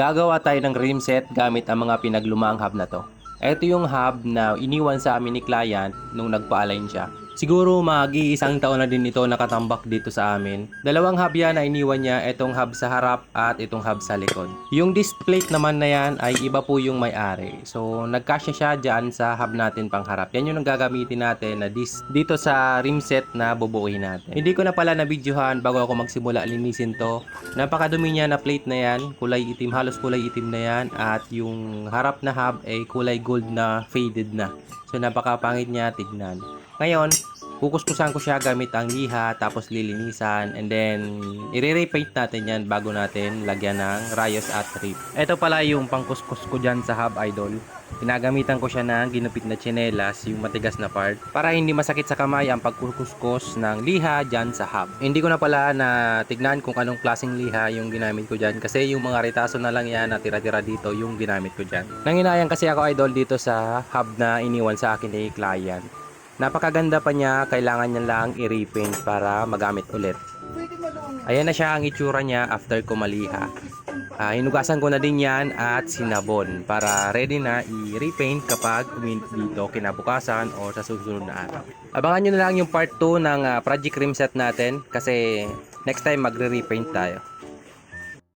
Gagawa tayo ng rim set gamit ang mga pinaglumaang hub na to. Ito yung hub na iniwan sa amin ni client nung nagpa-align siya. Siguro mag-iisang taon na din ito nakatambak dito sa amin. Dalawang hub yan na iniwan niya, itong hub sa harap at itong hub sa likod. Yung disc plate naman na yan ay iba po yung may-ari. So nagkasya siya dyan sa hub natin pang harap. Yan yung gagamitin natin na disc dito sa rim set na bubuuin natin. Hindi ko na pala na-videohan bago ako magsimula linisin to. Napakadumi niya na plate na yan, kulay itim, halos kulay itim na yan at yung harap na hub ay kulay gold na faded na. So napakapangit niya tignan. Ngayon, kukuskusan ko siya gamit ang liha tapos lilinisan and then i-repaint natin yan bago natin lagyan ng rayos at rip. Ito pala yung pangkuskus ko dyan sa hub idol. Pinagamitan ko siya ng ginupit na tsinelas, yung matigas na part, para hindi masakit sa kamay ang pagkukuskus ng liha dyan sa hub. Hindi ko na pala na tignan kung anong klaseng liha yung ginamit ko dyan kasi yung mga retaso na lang yan na tira-tira dito yung ginamit ko dyan. Nanginayang kasi ako idol dito sa hub na iniwan sa akin ni client. Napakaganda pa niya, kailangan niya lang i-repaint para magamit ulit. Ayan na siya ang itsura niya after ko maliha. Ah, hinugasan ko na din yan at sinabon para ready na i-repaint kapag uminit dito kinabukasan o sa susunod na araw. Abangan nyo na lang yung part 2 ng ah, project rim set natin kasi next time magre-repaint tayo.